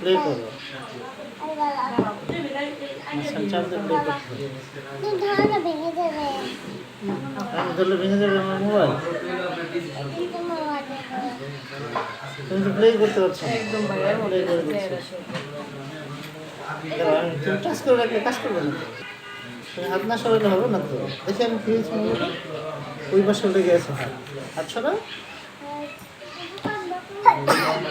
Play করো। ধরলে ভেঙে যাবে আমার মোবাইল তুমি তো প্লে করতে পারছ না। একদম প্লে করে দিচ্ছি। তুমি টাচ করে রাখলে কাজ করবে না তুমি হাত না সরালে হবে না তো? দেখি আমি ফিরেছি ওই পাশে উঠে গেছে হাত। হাত সরাও।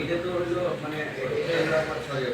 এটা তো হলো মানে এটা আমার ছয়